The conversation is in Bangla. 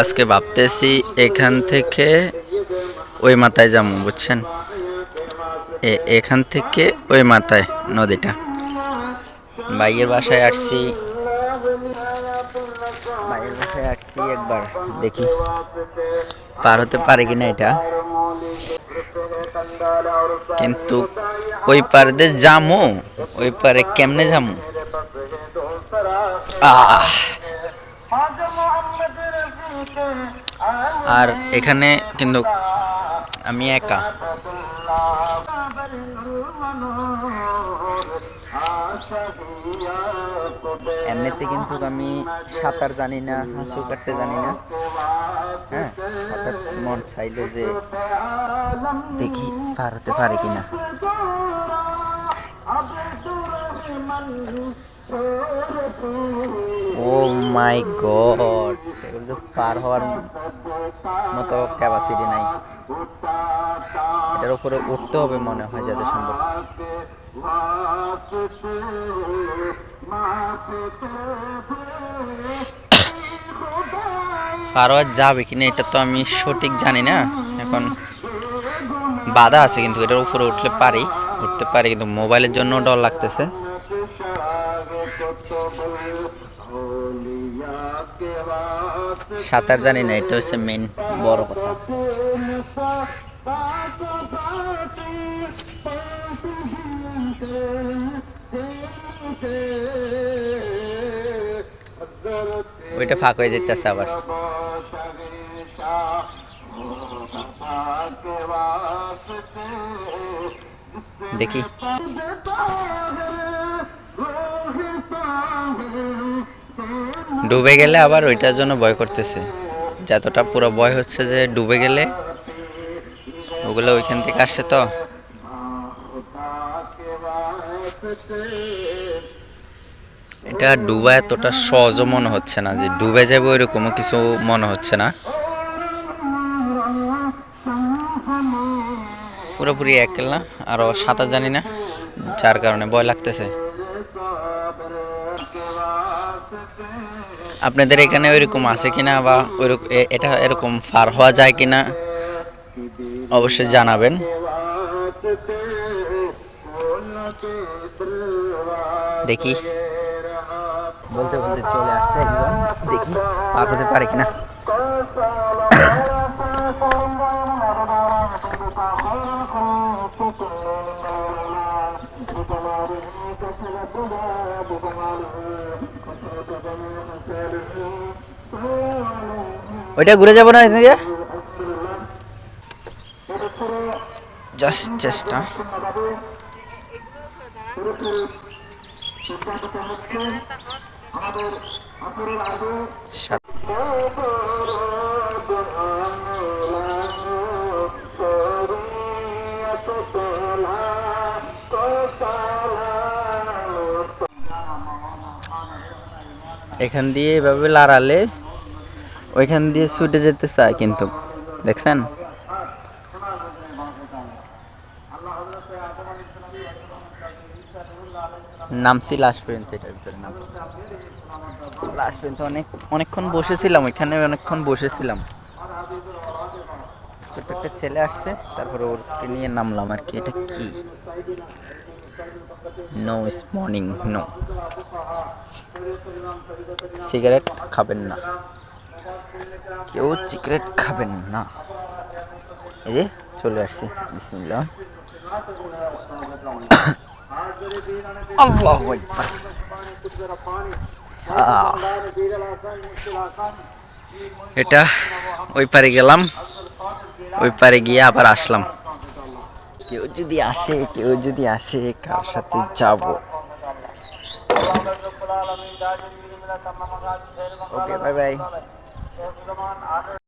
আজকে ভাবতেছি এখান থেকে ওই মাথায় যাব, বুঝছেন? এখান থেকে ওই মাথায়, নদীটা। ভাইয়ের বাসায় আসছি। ভাইয়ের বাসায় আসছি একবার, দেখি। পার হতে পারে কিনা এটা। কিন্তু ওই পারে দিয়ে যামু, ওই পারে কেমনে যামু? আহ! আর এখানে কিন্তু আমি একা। এমনিতে কিন্তু আমি সাঁতার জানি না, হাঁসু কাটতে জানি না। হ্যাঁ হঠাৎ মন চাইলো যে দেখি পার হতে পারে কিনা। ও মাই গড এগুলো তো পার হওয়ার মতো ক্যাপাসিটি নাই। এটার উপরে উঠতে হবে মনে হয় যাতে সম্ভব। ফারোয়ার যাবে কিনা এটা তো আমি সঠিক জানি না। এখন বাধা আছে কিন্তু এটার উপরে উঠলে পারি, উঠতে পারি কিন্তু মোবাইলের জন্য ডর লাগতেছে। সাঁতার জানি না এটা হচ্ছে মেন বড় কথা। ওইটা ফাঁক হয়ে যেতেছে আবার। দেখি। ডুবে গেলে আবার ওইটার জন্য ভয় করতেছে। যতটা পুরো ভয় হচ্ছে যে ডুবে গেলে, ওগুলো ওইখান থেকে আসছে তো। এটা ডুবা এতটা সহজও মনে হচ্ছে না যে ডুবে যাবে ওইরকমও কিছু মনে হচ্ছে না। পুরোপুরি একলা আরও সাঁতার জানি না, যার কারণে ভয় লাগতেছে। আপনাদের এখানে ওইরকম আছে কিনা বা ওইরকম এটা এরকম পার হওয়া যায় কিনা, অবশ্যই জানাবেন। দেখি। বলতে বলতে চলে আসছে একজন। দেখি, পার হতে পারে কিনা। ওইটা ঘুরে যাব না এদিকে? জাস্ট চেষ্টা। সাত- এখান দিয়ে এভাবে লাড়ালে ওইখান দিয়ে ছুটে যেতে চায় কিন্তু, দেখছেন? নামছি লাস্ট পর্যন্ত, এটার ভিতরে লাস্ট পর্যন্ত অনেক অনেকক্ষণ বসেছিলাম, ওইখানে অনেকক্ষণ বসেছিলাম। ছোট্ট একটা ছেলে আসছে, তারপরে ওকে নিয়ে নামলাম আর কি, এটা কি? নো মর্নিং নো সিগারেট খাবেন না। কেউ সিগারেট খাবেন না। এই যে, চলে আসছি। বিসমিল্লাহ। আল্লাহ এটা ওই পারে গেলাম। ওই পারে গিয়ে আবার আসলাম। কেউ যদি আসে কেউ যদি আসে কার সাথে যাব? Okay bye bye